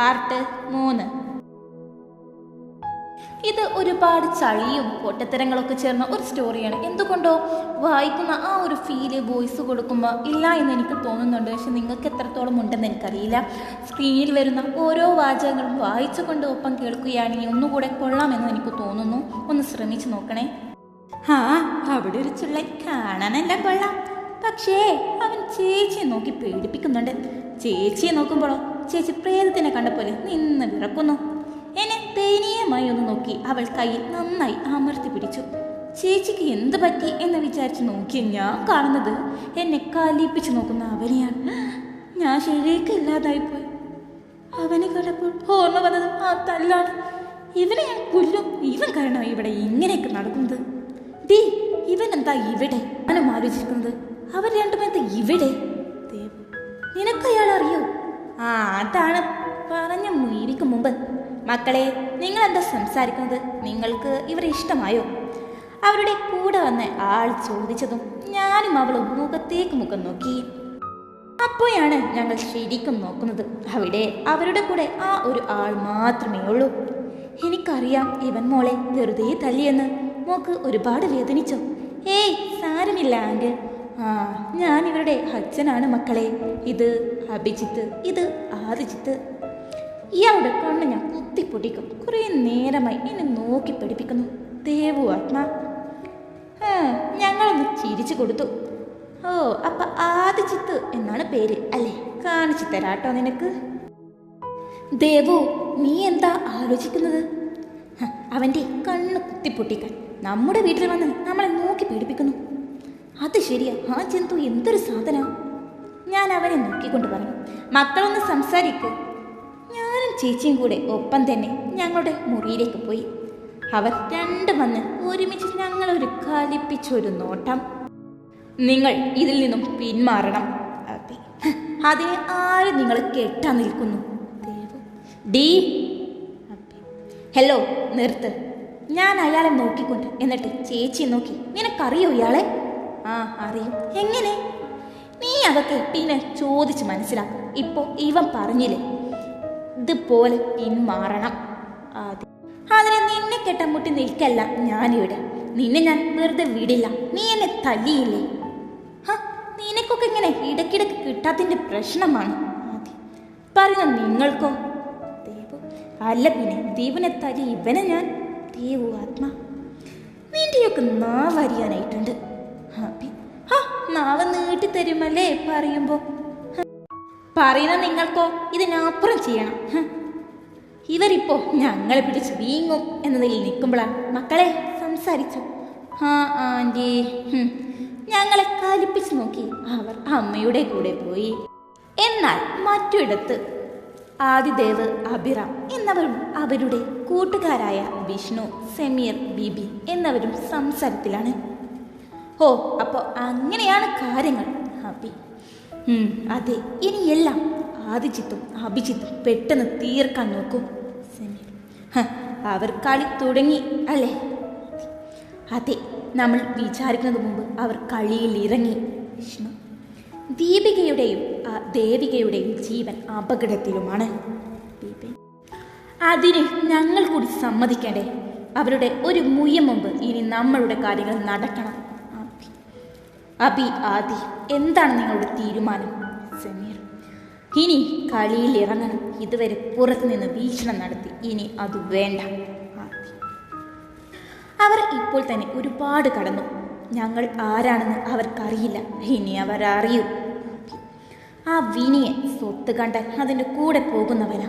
Part മൂന്ന്. ഇത് ഒരുപാട് ചളിയും പൊട്ടത്തരങ്ങളൊക്കെ ചേർന്ന ഒരു സ്റ്റോറിയാണ് എന്തുകൊണ്ടോ വായിക്കുന്ന ആ ഒരു ഫീൽ വോയിസ് കൊടുക്കുമ്പോൾ ഇല്ല എന്ന് എനിക്ക് തോന്നുന്നുണ്ട്. പക്ഷെ നിങ്ങൾക്ക് എത്രത്തോളം ഉണ്ടെന്ന് എനിക്കറിയില്ല. സ്ക്രീനിൽ വരുന്ന ഓരോ വാചകങ്ങളും വായിച്ചുകൊണ്ട് ഒപ്പം കേൾക്കുകയാണെങ്കിൽ ഒന്നുകൂടെ കൊള്ളാമെന്ന് എനിക്ക് തോന്നുന്നു. ഒന്ന് ശ്രമിച്ചു നോക്കണേ. ആ അവിടെ ഒരു ചുള്ളൻ കാണാനല്ല കൊള്ളാം. പക്ഷേ അവൻ ചേച്ചിയെ നോക്കി പേടിപ്പിക്കുന്നുണ്ട്. ചേച്ചിയെ നോക്കുമ്പോഴോ ചേച്ചി പ്രേതത്തിനെ കണ്ട പോലെ നിന്ന് വിറക്കുന്നു. എന്നെ ദയനീയമായി ഒന്ന് നോക്കി അവൾ കൈ നന്നായി അമർത്തി പിടിച്ചു. ചേച്ചിക്ക് എന്ത് പറ്റി എന്ന് വിചാരിച്ച് നോക്കിയ ഞാൻ കാണുന്നത് എന്നെ കലിപ്പിച്ച് നോക്കുന്ന അവനെയാണ്. ഞാൻ ശരിക്കും ഇല്ലാതായിപ്പോയി അവനെ കണ്ടപ്പോൾ ഓർമ്മ വന്നത് ആ തല്ലാണ്. ഇവനെ ഞാൻ കൊല്ലും. ഇവൻ കാരണം ഇവിടെ ഇങ്ങനെയൊക്കെ നടക്കുന്നത്. ഡീ ഇവൻ എന്താ ഇവിടെ? അവനും ആലോചിക്കുന്നത് അവർ രണ്ടുപേർത്ത് ഇവിടെ? ദേവ് നിനക്ക് അയാൾ അറിയോ ആ അതാണ് പറഞ്ഞ മീരിക്ക് മുമ്പ്. മക്കളെ നിങ്ങൾ എന്താ സംസാരിക്കുന്നത്? നിങ്ങൾക്ക് ഇവരെ ഇഷ്ടമായോ? അവരുടെ കൂടെ വന്ന ആൾ ചോദിച്ചതും ഞാനും അവളും മുഖത്തേക്ക് മുഖം നോക്കി. അപ്പോഴാണ് ഞങ്ങൾ ശരിക്കും നോക്കുന്നത്. അവിടെ അവരുടെ കൂടെ ആ ഒരു ആൾ മാത്രമേ ഉള്ളൂ. എനിക്കറിയാം ഇവൻ മോളെ വെറുതെ തല്ലിയെന്ന്. മോക്ക് ഒരുപാട് വേദനിച്ചു. ഏയ് സാരമില്ല ആൻഡ് ആ ഞാൻ ഇവരുടെ അച്ഛനാണ് മക്കളെ. ഇത് അഭിജിത്ത് ഇത് ആദിജിത്ത്. ഇയാളുടെ കണ്ണ് ഞാൻ കുത്തിപ്പൊട്ടിക്കും. കുറേ നേരമായി എന്നെ നോക്കി പഠിപ്പിക്കുന്നു. ദേവു ആത്മാ. ഞങ്ങളൊന്ന് ചിരിച്ചു കൊടുത്തു. ഓ അപ്പൊ ആദിജിത്ത് എന്നാണ് പേര്? അല്ലേ? കാണിച്ചു തരാട്ടോ നിനക്ക്. ദേവു നീ എന്താ ആലോചിക്കുന്നത്? ഹ, അവന്റെ കണ്ണ് കുത്തിപ്പൊട്ടിക്കാൻ. നമ്മുടെ വീട്ടിൽ വന്ന് നമ്മളെ നോക്കി പേടിപ്പിക്കുന്നു അത് ശരിയാ. ആ ജന്തു എന്തൊരു സാധന. ഞാൻ അവനെ നോക്കിക്കൊണ്ട് പറഞ്ഞു മക്കളൊന്ന് സംസാരിക്കൂ. ഞാനും ചേച്ചിയും കൂടെ ഒപ്പം തന്നെ ഞങ്ങളുടെ മുറിയിലേക്ക് പോയി. അവർ രണ്ടും വന്ന് ഒരുമിച്ച് ഞങ്ങളൊരു കലിപ്പിച്ചൊരു നോട്ടം. നിങ്ങൾ ഇതിൽ നിന്നും പിന്മാറണം. അതെ. അതിനെ ആരും നിങ്ങൾ കെട്ടാൻ നിൽക്കുന്നു. ഡീ. ഹലോ നിർത്ത്. ഞാൻ അയാളെ നോക്കിക്കൊണ്ട്. എന്നിട്ട് ചേച്ചിയെ നോക്കി. നിനക്കറിയോ ഇയാളെ? ആ അറിയും. എങ്ങനെ? നീ അതൊക്കെ പിന്നെ ചോദിച്ച് മനസ്സിലാക്കും ഇപ്പോൾ ഇവൻ പറഞ്ഞില്ലേ ഇതുപോലെ പിന്മാറണം. ആദ്യം. അതിന് നിന്നെ കെട്ടമുട്ടി നിൽക്കല്ല ഞാനിവിടെ. നിന്നെ ഞാൻ വെറുതെ വിടില്ല. നീ എന്നെ തല്ലിയില്ലേ? നിനക്കൊക്കെ ഇങ്ങനെ ഇടയ്ക്കിടയ്ക്ക് കിട്ടാത്തതിന്റെ പ്രശ്നമാണ്. പറഞ്ഞ നിങ്ങൾക്കോ? ദേവു അല്ല പിന്നെ ദേവനെ തല്ലി ഇവനെ ഞാൻ ദേവു ആത്മാ. നിന്റെയൊക്കെ നാവരിയാനായിട്ടുണ്ട് ഹാപ്പി നാവ് നീട്ടി തരുമല്ലേ പറയുമ്പോ? പറയുന്ന നിങ്ങൾക്കോ ഇതിനപ്പുറം ചെയ്യണം. ഇവരിപ്പോ ഞങ്ങളെ പിടിച്ച് വീങ്ങും എന്നതിൽ നിൽക്കുമ്പോഴാണ് മക്കളെ സംസാരിച്ചു. ആ ആന്റി ഞങ്ങളെ കലിപ്പിച്ച് നോക്കി. അവർ അമ്മയുടെ കൂടെ പോയി. എന്നാൽ മറ്റൊരിടത്ത് ആദിദേവ് അഭിറാം എന്നവരും അവരുടെ കൂട്ടുകാരായ വിഷ്ണു സെമീർ ബിബി എന്നവരും സംസാരത്തിലാണ്. ഓ അപ്പോൾ അങ്ങനെയാണ് കാര്യങ്ങൾ. ഉം, അതെ ഇനിയെല്ലാം ആദിജിത്തും അഭിജിത്തും പെട്ടെന്ന് തീർക്കാൻ നോക്കൂ. അവർ കളി തുടങ്ങി അല്ലേ? അതെ നമ്മൾ വിചാരിക്കുന്നത് മുമ്പ് അവർ കളിയിൽ ഇറങ്ങി. വിഷ്ണു. ദീപികയുടെയും ദേവികയുടെയും ജീവൻ അപകടത്തിലുമാണ്. അതിന് ഞങ്ങൾ കൂടി സമ്മതിക്കണ്ടേ? അവരുടെ ഒരു മുയ്യം മുമ്പ് ഇനി നമ്മളുടെ കാര്യങ്ങൾ നടക്കണം. അബി ആദി എന്താണ് നിങ്ങളുടെ തീരുമാനം? സമീർ. ഇനി കളിയിൽ ഇറങ്ങണം. ഇതുവരെ പുറത്തു നിന്ന് വീക്ഷണം നടത്തി. ഇനി അത് വേണ്ട. അവർ ഇപ്പോൾ തന്നെ ഒരുപാട് കടന്നു. ഞങ്ങൾ ആരാണെന്ന് അവർക്കറിയില്ല. ഇനി അവർ അറിയൂ. ആ വിനിയെ സ്വത്ത് കണ്ടാൽ അതിന്റെ കൂടെ പോകുന്നവനാ.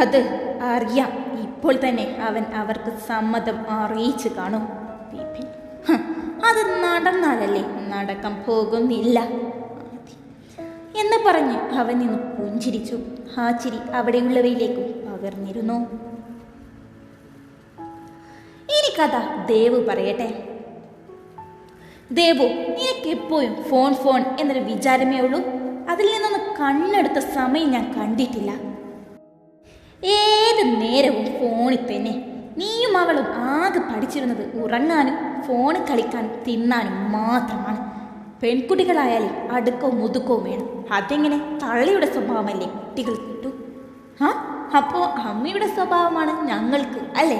അത് അറിയാം. ഇപ്പോൾ തന്നെ അവൻ അവർക്ക് സമ്മതം അറിയിച്ചു കാണും. ബിപിൻ. അത് നടന്നാലല്ലേ നടക്കം പോകുന്നില്ല. എന്ന് പറഞ്ഞ് അവൻ നിന്ന് പുഞ്ചിരിച്ചു. ആ ചിരി അവിടെയുള്ളവയിലേക്കും പകർന്നിരുന്നു. ഇനി കഥ ദേവ് പറയട്ടെ. ദേവു നിനക്ക് എപ്പോഴും ഫോൺ ഫോൺ എന്നൊരു വിചാരമേ ഉള്ളൂ? അതിൽ നിന്നൊന്ന് കണ്ണെടുത്ത സമയം ഞാൻ കണ്ടിട്ടില്ല. ഏത് നേരവും ഫോണിൽ തന്നെ നീയും അവളും ആകെ പഠിച്ചിരുന്നത് ഉറങ്ങാനും ഫോണിൽ കളിക്കാൻ തിന്നാനും മാത്രമാണ്. പെൺകുട്ടികളായാലും അടുക്കോ മുതുക്കോ വേണം. അതെങ്ങനെ? തള്ളിയുടെ സ്വഭാവമല്ലേ? കുട്ടികൾ കിട്ടൂ ആ അപ്പോൾ അമ്മയുടെ സ്വഭാവമാണ് ഞങ്ങൾക്ക് അല്ലേ?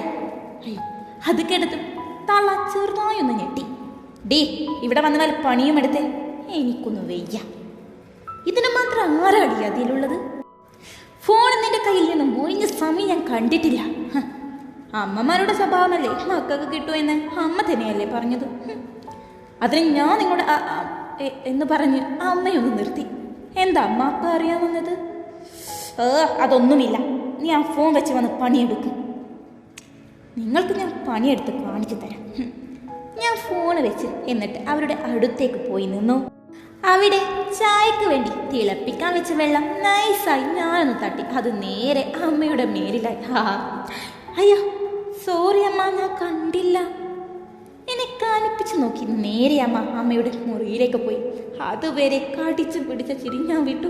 അത് കേട്ടതും തള്ള ചെറുതായി ഒന്ന് ഞെട്ടി. ഡേ ഇവിടെ വന്നാൽ പണിയും എടുത്തേ. എനിക്കൊന്ന് വയ്യ. ഇതിന് മാത്രം ആരാടി അതിലുള്ളത്? ഫോൺ നിന്റെ കയ്യിൽ നിന്ന് ഒഴിഞ്ഞ സമയം ഞാൻ കണ്ടിട്ടില്ല. അമ്മമാരുടെ സ്വഭാവമല്ലേ? മക്കൾക്ക് കിട്ടുമെന്ന് അമ്മ തന്നെയല്ലേ പറഞ്ഞത്. അതിന് ഞാൻ നിങ്ങളുടെ എന്ന് പറഞ്ഞ് അമ്മയൊന്ന് നിർത്തി. എന്താ അമ്മ അപ്പ അറിയാൻ വന്നത്? ഏ അതൊന്നുമില്ല. നീ ആ ഫോൺ വെച്ച് വന്ന് പണിയെടുക്കും. നിങ്ങൾക്ക് ഞാൻ പണിയെടുത്ത് കാണിച്ചു തരാം. ഞാൻ ഫോൺ വെച്ച് എന്നിട്ട് അവരുടെ അടുത്തേക്ക് പോയി നിന്നു. അവിടെ ചായക്ക് വേണ്ടി തിളപ്പിക്കാൻ വെച്ച വെള്ളം നൈസായി ഞാനൊന്ന് തട്ടി. അത് നേരെ അമ്മയുടെ മേലിലായി. അയ്യോ സോറി അമ്മ ഞാൻ കണ്ടില്ല. എന്നെ കാണിപ്പിച്ച് നോക്കി. നേരെ അമ്മ അമ്മയുടെ മുറിയിലേക്ക് പോയി. അതുവരെ കടിച്ചു പിടിച്ച ചിരി ഞാൻ വിട്ടു.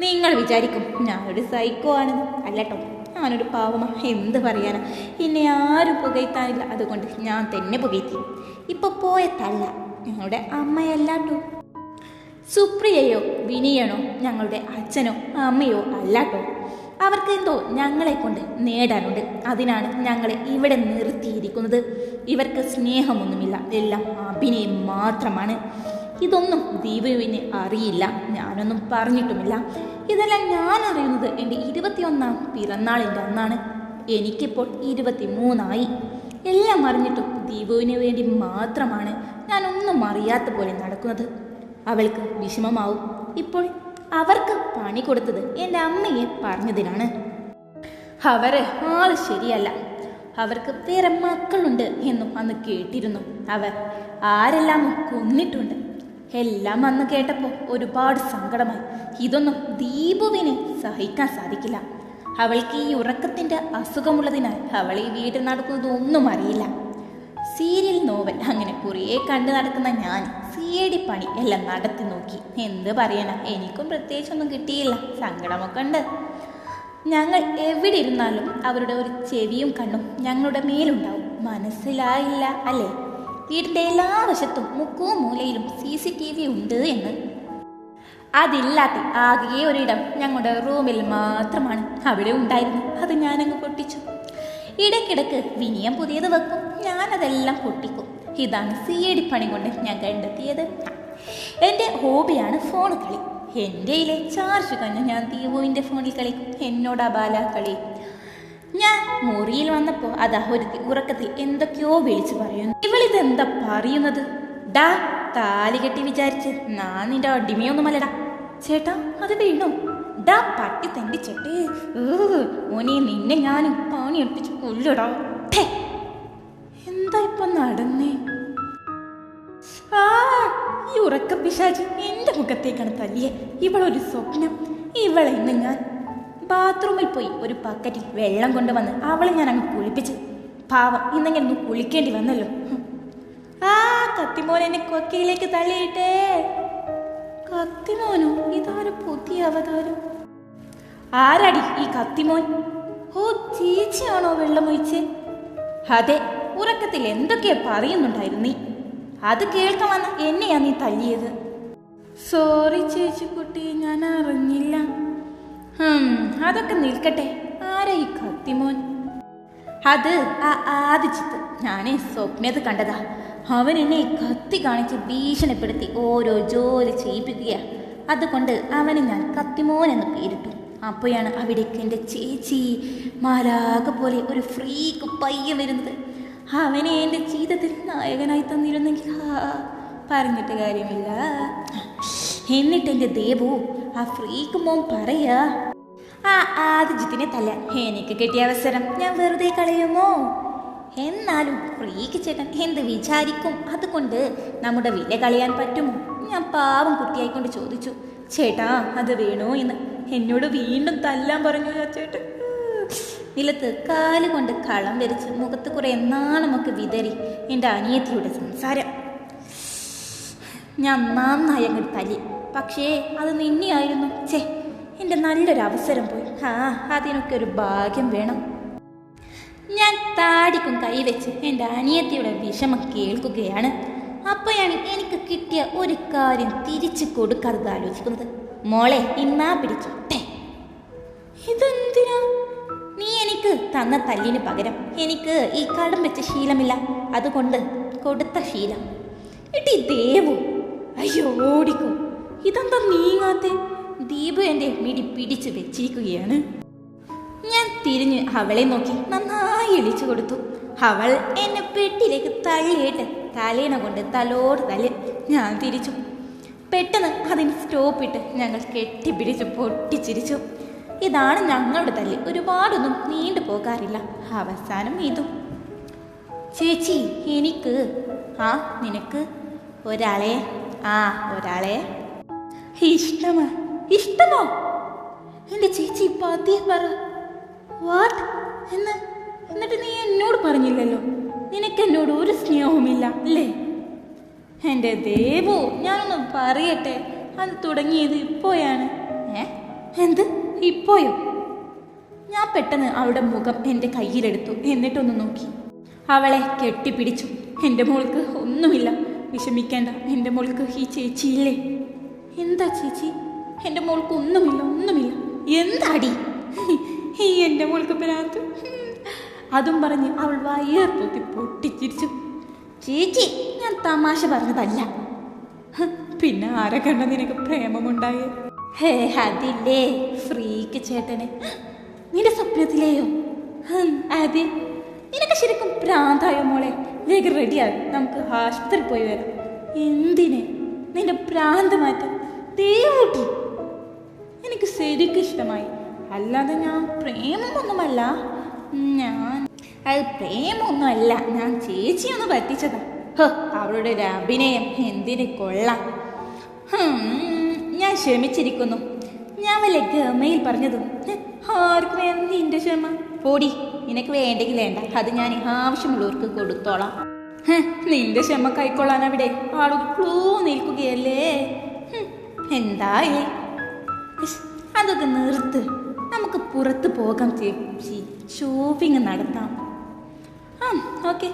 നിങ്ങൾ വിചാരിക്കും ഞാനൊരു സൈക്കോ ആണെന്ന് അല്ലട്ടോ ഞാനൊരു പാവമ. എന്ത് പറയാനാ? എന്നെ ആരും പുകയ്ത്താനില്ല അതുകൊണ്ട് ഞാൻ തന്നെ പുകയ്ത്തി ഇപ്പൊ പോയ ഞങ്ങളുടെ അമ്മയല്ലാട്ടോ സുപ്രിയയോ വിനിയനോ ഞങ്ങളുടെ അച്ഛനോ അമ്മയോ അല്ലാട്ടോ അവർക്ക് എന്തോ ഞങ്ങളെ കൊണ്ട് നേടാനുണ്ട്. അതിനാണ് ഞങ്ങളെ ഇവിടെ നിർത്തിയിരിക്കുന്നത്. ഇവർക്ക് സ്നേഹമൊന്നുമില്ല. എല്ലാം അഭിനയം മാത്രമാണ്. ഇതൊന്നും ദീപുവിന് അറിയില്ല. ഞാനൊന്നും പറഞ്ഞിട്ടുമില്ല. ഇതെല്ലാം ഞാൻ അറിയുന്നത് എന്റെ ഇരുപത്തിയൊന്നാം പിറന്നാളിന്റെ അന്നാണ്. എനിക്കിപ്പോൾ ഇരുപത്തി മൂന്നായി എല്ലാം അറിഞ്ഞിട്ടും ദീപുവിന് വേണ്ടി മാത്രമാണ് ഞാനൊന്നും അറിയാത്ത പോലെ നടക്കുന്നത്. അവൾക്ക് വിഷമമാവും. ഇപ്പോൾ അവർക്ക് പണി കൊടുത്തത് എന്റെ അമ്മയെ പറഞ്ഞതിനാണ്. അവർ ആൾ ശരിയല്ല. അവർക്ക് വേറെ മക്കളുണ്ട് എന്നും അന്ന് കേട്ടിരുന്നു. അവർ ആരെല്ലാം കൊന്നിട്ടുണ്ട്? എല്ലാം അന്ന് കേട്ടപ്പോൾ ഒരുപാട് സങ്കടമായി. ഇതൊന്നും ദീപുവിന് സഹിക്കാൻ സാധിക്കില്ല. അവൾക്ക് ഈ ഉറക്കത്തിന്റെ അസുഖമുള്ളതിനാൽ അവൾ ഈ വീട്ടിൽ നടക്കുന്നതൊന്നും അറിയില്ല. സീരിയൽ നോവൽ അങ്ങനെ കുറേ കണ്ടു നടക്കുന്ന ഞാൻ സി പണി എല്ലാം നടത്തി നോക്കി. എന്ത് പറയണം? എനിക്കും പ്രത്യേകിച്ചൊന്നും കിട്ടിയില്ല. സങ്കടമൊക്കെ ഉണ്ട്. ഞങ്ങൾ എവിടെ ഇരുന്നാലും അവരുടെ ഒരു ചെവിയും കണ്ണും ഞങ്ങളുടെ മേലുണ്ടാവും. മനസ്സിലായില്ല അല്ലേ? വീടിന്റെ എല്ലാ വശത്തും മുക്കവും മൂലയിലും സി സി ടി വി ഉണ്ട് എന്ന്. അതില്ലാത്ത ആകെ ഒരിടം ഞങ്ങളുടെ റൂമിൽ മാത്രമാണ് അവിടെ ഉണ്ടായിരുന്നു. അത് ഞാനങ്ങ് പൊട്ടിച്ചു. ഇടയ്ക്കിടയ്ക്ക് വിനിയം പുതിയത് വെക്കും. ഞാനതെല്ലാം പൊട്ടിക്കും. ഇതാണ് സി എ ഡി പണി കൊണ്ട് ഞാൻ കണ്ടെത്തിയത്. എന്റെ ഹോബിയാണ് ഫോൺ കളി. എന്റെ ഇതിലെ ചാർജ് കഞ്ഞ ഞാൻ ദീപുവിന്റെ ഫോണിൽ കളിക്കും. എന്നോടാ ബാല കളി. ഞാൻ മുറിയിൽ വന്നപ്പോൾ അതാ ഒരു ഉറക്കത്തിൽ എന്തൊക്കെയോ വിളിച്ചു പറയുന്നു. ഇവളിതെന്താ പറയുന്നത്? ഡാ താലി കെട്ടി വിചാരിച്ച് ഞാൻ നിന്റെ അടിമയൊന്നുമല്ലടാ ചേട്ടാ അത് വീണു. ഡാ പട്ടി തെണ്ടി ചേട്ടേ. ഓനെ നിന്നെ ഞാൻ പണി എടുപ്പിച്ച് കൊല്ലടാ ഈ ഉറക്ക പിശാചി എന്റെ മുഖത്തേക്കാണ് തല്ലിയെ. ഇവളൊരു സ്വപ്നം. ഇവളെ ഇന്ന് ഞാൻ ബാത്റൂമിൽ പോയി ഒരു പക്കറ്റിൽ വെള്ളം കൊണ്ടുവന്ന് അവളെ ഞാൻ അങ്ങ് കുളിപ്പിച്ച്. പാവം ഇന്നെങ്ങനെ ഒന്ന് കുളിക്കേണ്ടി വന്നല്ലോ. ആ കത്തിമോൻ എന്നെ കൊക്കയിലേക്ക് തള്ളിയിട്ടേ. കത്തിമോനോ ഇതാണ് പുതിയ അവതാരം? ആരാടി ഈ കത്തിമോൻ? ഓ ചേച്ചിയാണോ വെള്ളമൊഴിച്ച്? അതെ ഉറക്കത്തിൽ എന്തൊക്കെയാ പറയുന്നുണ്ടായിരുന്നു നീ. അത് കേൾക്കാൻ വന്ന എന്നെയാ നീ തല്ലിയത്? സോറി ചേച്ചി കുട്ടി ഞാൻ അറിഞ്ഞില്ല. അതൊക്കെ നിൽക്കട്ടെ. ആരാ ഈ കത്തിമോൻ? അത് ആ ആദിച്ചിത്ത്. ഞാനേ സ്വപ്നത്ത് കണ്ടതാ. അവൻ എന്നെ കത്തി കാണിച്ച് ഭീഷണിപ്പെടുത്തി ഓരോ ജോലി ചെയ്യിപ്പിക്കുക അതുകൊണ്ട് അവന് ഞാൻ കത്തിമോൻ എന്ന് പേരിട്ടു. അപ്പോഴാണ് അവിടേക്ക് എന്റെ ചേച്ചി മാലാക പോലെ ഒരു ഫ്രീക്ക് പയ്യൻ വരുന്നത്. അവനെ എന്റെ ജീവിതത്തിൽ നായകനായി തന്നിരുന്നെങ്കിൽ പറഞ്ഞിട്ട് കാര്യമില്ല. എന്നിട്ട് എന്റെ ദേവു ആ ഫ്രീക്ക് മോൻ പറയാ ആ ആദിജിത്തിനെ തല്ല. എനിക്ക് കിട്ടിയ അവസരം ഞാൻ വെറുതെ കളയുമോ? എന്നാലും ഫ്രീക്ക് ചേട്ടൻ എന്ത് വിചാരിക്കും? അതുകൊണ്ട് നമ്മുടെ വില കളയാൻ പറ്റുമോ? ഞാൻ പാവം കുട്ടിയായിക്കൊണ്ട് ചോദിച്ചു. ചേട്ടാ അത് വേണോ എന്ന് എന്നോട് വീണ്ടും തല്ലാൻ പറഞ്ഞു ചേട്ടൻ. നിലത്ത് കാലുകൊണ്ട് കളം വരച്ച് മുഖത്ത് കുറെ നാണമൊക്കെ വിതറി എന്റെ അനിയത്തിയുടെ സംസാരം. ഞാൻ നന്നായി അങ്ങ് തല്ലി. പക്ഷേ അത് നിന്നെയായിരുന്നു. ചേ എന്റെ നല്ലൊരു അവസരം പോയി. ആ അതിനൊക്കെ ഒരു ഭാഗ്യം വേണം. ഞാൻ താടിക്കും കൈവച്ച് എന്റെ അനിയത്തിയുടെ വിഷമം കേൾക്കുകയാണ്. അപ്പോഴാണ് എനിക്ക് കിട്ടിയ ഒരു കാര്യം തിരിച്ചു കൊടുക്കാതെ ആലോചിക്കുന്നത്. മോളെ ഇന്നാ പിടിച്ചോട്ടെ ടേ ഇതെന്തിനാ നീ എനിക്ക് തന്ന തല്ലിന് പകരം എനിക്ക് ഈ കടം വെച്ച ശീലമില്ല. അതുകൊണ്ട് കൊടുത്ത ശീലം. എട്ടി ദേവു അയ്യോ ഓടിക്കോ. ഇതെന്താ നീങ്ങാത്തെ? ദീപു എന്റെ മിടി പിടിച്ച് വെച്ചിരിക്കുകയാണ്. ഞാൻ തിരിഞ്ഞ് അവളെ നോക്കി നന്നായി ഇളിച്ചു കൊടുത്തു. അവൾ എന്നെ പെട്ടിലേക്ക് തള്ളിയിട്ട് തലേണ കൊണ്ട് തലോട് തല്ല് ഞാൻ തിരിച്ചു. പെട്ടെന്ന് അതിന് സ്റ്റോപ്പിട്ട് ഞങ്ങൾ കെട്ടിപ്പിടിച്ച് പൊട്ടിച്ചിരിച്ചു. ഇതാണ് ഞങ്ങളുടെ തല്ലി. ഒരുപാടൊന്നും നീണ്ടു പോകാറില്ല. അവസാനം ഇതും. ചേച്ചി എനിക്ക് ആ നിനക്ക് ഒരാളെ ആ ഒരാളെ. ഇഷ്ടമാ. ഇഷ്ടമോ? എന്റെ ചേച്ചി പതിയെ പറ. വാട്ട് എന്ന്. എന്നിട്ട് നീ എന്നോട് പറഞ്ഞില്ലല്ലോ. നിനക്ക് എന്നോട് ഒരു സ്നേഹവുമില്ല അല്ലേ? എന്റെ ദേവു ഞാനൊന്ന് പറയട്ടെ. അത് തുടങ്ങിയത് ഇപ്പോയാണ് ഏ? എന്ത്? ഇപ്പോയോ? ഞാൻ പെട്ടെന്ന് അവളുടെ മുഖം എന്റെ കയ്യിലെടുത്തു. എന്നിട്ടൊന്ന് നോക്കി. അവളെ കെട്ടിപ്പിടിച്ചു. എന്റെ മോൾക്ക് ഒന്നുമില്ല. വിഷമിക്കേണ്ട. എന്റെ മോൾക്ക് ഈ ചേച്ചിയില്ലേ? എന്താ ചേച്ചി? എന്റെ മോൾക്ക് ഒന്നുമില്ല ഒന്നുമില്ല. എന്താടി? ഈ എന്റെ മോൾക്ക് ഭ്രാന്ത് അതും പറഞ്ഞ് അവൾ വയർ പൊട്ടിച്ചിരിച്ചു. ചേച്ചി ഞാൻ തമാശ പറഞ്ഞതല്ല. പിന്നെ ആരെ കണ്ട നിനക്ക് പ്രേമമുണ്ടായേ? ഹേ അതില്ലേ? ഫ്രീക്ക് ചേട്ടന്. നിന്റെ സ്വപ്നത്തിലെയോ? അതെ. നിനക്ക് ശരിക്കും പ്രാന്തായോ മോളെ? വേഗം റെഡിയാകും നമുക്ക് ആശുപത്രിയിൽ പോയി വരാം. എന്തിന്? നിന്റെ പ്രാന്ത് മാറ്റം ദേവൂട്ടി എനിക്ക് ശരിക്കും ഇഷ്ടമായി. അല്ലാതെ ഞാൻ പ്രേമമൊന്നുമല്ല. ഞാൻ അത് പ്രേമൊന്നുമല്ല ഞാൻ ചേച്ചിയൊന്ന് പറ്റിച്ചതാ. അവളുടെ ഒരു അഭിനയം എന്തിന് കൊള്ളാം. ഞാൻ ക്ഷമിച്ചിരിക്കുന്നു. ഞാൻ വല്ല ഗമയിൽ പറഞ്ഞതും. ആർക്ക് വേണം നിന്റെ ക്ഷമ? പോടി നിനക്ക് വേണ്ടെങ്കിൽ വേണ്ട. അത് ഞാൻ ആവശ്യമുള്ളവർക്ക് കൊടുത്തോളാം. നിന്റെ ക്ഷമ കൈക്കൊള്ളാൻ അവിടെ ആളുകൾ നിൽക്കുകയല്ലേ? എന്തായി? അതൊക്കെ നിർത്ത്. നമുക്ക് പുറത്ത് പോകാം ചേച്ചി ഷോപ്പിംഗ് നടത്താം. ആ ഓക്കെ.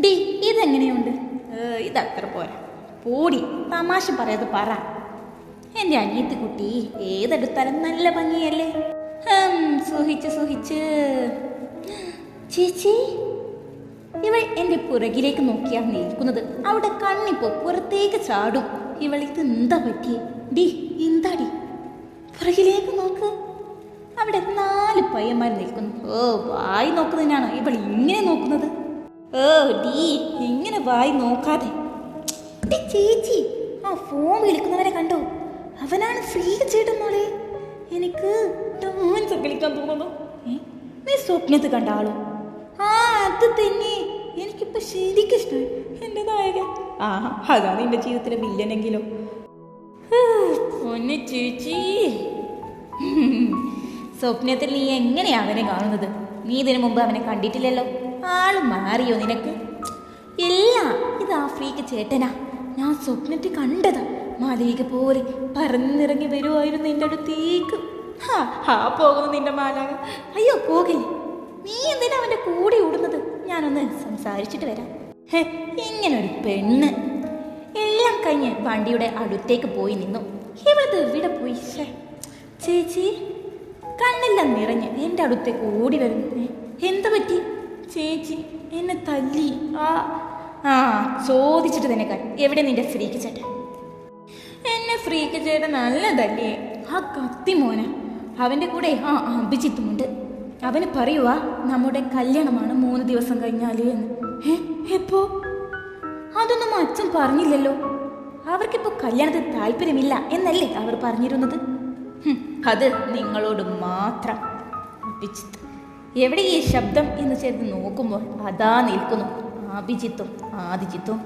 ഡി ഇതെങ്ങനെയുണ്ട്? ഇതത്ര പോരാ. പോടി തമാശ പറയാതെ പറ. എന്റെ അനിയത്തി കുട്ടി ഏതെടുത്താലും നല്ല ഭംഗിയല്ലേ? സുഹിച്ച് സുഹിച്ച്. ചേച്ചി ഇവൾ എന്റെ പുറകിലേക്ക് നോക്കിയാ നിൽക്കുന്നത്. അവിടെ കണ്ണിപ്പോ പുറത്തേക്ക് ചാടും. ഇവൾ ഇത് എന്താ പറ്റി ഡി എന്താടി? പുറകിലേക്ക് നോക്ക്. അവിടെ നാല് പയ്യന്മാർ നിൽക്കുന്നു. ഓ വായി നോക്കുന്നതിനാണോ ഇവൾ ഇങ്ങനെ നോക്കുന്നത്? ഓ ഡി ഇങ്ങനെ വായി നോക്കാതെ. ചേച്ചി. ആ ഫോൺ വിളിക്കുന്നവരെ കണ്ടോ? അവനാണ് ഫ്രീ ചേട്ടൻ മോളെ. എനിക്ക് ഡാൻസ് കളിക്കാൻ തോന്നുന്നു? നീ സ്വപ്നത്ത് കണ്ട ആളോ? ആ അത് തന്നെ. എനിക്കിപ്പോ ശരിക്കും ഇഷ്ടമായി എന്റെ നായകൻ. ആ അതാ നിന്റെ ജീവിതത്തിലെ വില്ലനെങ്കിലോ ഹൂ, ചേച്ചി. സ്വപ്നത്തിൽ നീ എങ്ങനെയാ അവനെ കാണുന്നത്? നീ ഇതിനു മുമ്പ് അവനെ കണ്ടിട്ടില്ലല്ലോ. ആൾ മാറിയോ നിനക്ക്? എല്ലാം ഇത് ഫ്രീക്ക് ചേട്ടനാ ഞാൻ സ്വപ്നത്തിൽ കണ്ടതാ. മാലിക പോലെ പറന്നിറങ്ങി വരുമായിരുന്നു നിന്റെ അടുത്തേക്ക്. ഹാ ഹാ പോകുന്നു നിന്റെ മാലാക അയ്യോ പോകില്ല? നീ എന്തിനാ അവന്റെ കൂടെ ഓടുന്നത്? ഞാനൊന്ന് സംസാരിച്ചിട്ട് വരാം. ഹേ ഇങ്ങനൊരു പെണ്ണ്. എല്ലാം കഴിഞ്ഞ് വണ്ടിയുടെ അടുത്തേക്ക് പോയി നിന്നു. ഇവിടുത്തെ ഇവിടെ പോയി? ചേച്ചി കണ്ണെല്ലാം നിറഞ്ഞ് എന്റെ അടുത്തേക്ക് ഓടി വരുന്നു. എന്താ പറ്റി? ചേച്ചി എന്നെ തല്ലി. ആ ആ ചോദിച്ചിട്ട് തന്നെ കാര്യം എവിടെ നിന്റെ ഫ്രീക്ക് ചേട്ടൻ? എന്നെ ഫ്രീക്ക് ചേട്ടൻ നല്ലതല്ലേ? ആ കത്തി മോന. അവന്റെ കൂടെ ആ അഭിജിത്തുമുണ്ട്. അവന് പറയുവാ നമ്മുടെ കല്യാണമാണ് മൂന്ന് ദിവസം കഴിഞ്ഞാൽ എന്ന്. എപ്പോ? അതൊന്നും അച്ഛൻ പറഞ്ഞില്ലല്ലോ. അവർക്കിപ്പോ കല്യാണത്തിൽ താല്പര്യമില്ല എന്നല്ലേ അവർ പറഞ്ഞിരുന്നത്? അത് നിങ്ങളോട് മാത്രം. അഭിജിത്ത് എവിടെ ഈ ശബ്ദം എന്ന് ചേർത്ത് നോക്കുമ്പോൾ അതാ നിൽക്കുന്നു. അഭിജിത്തും ആദിജിത്തും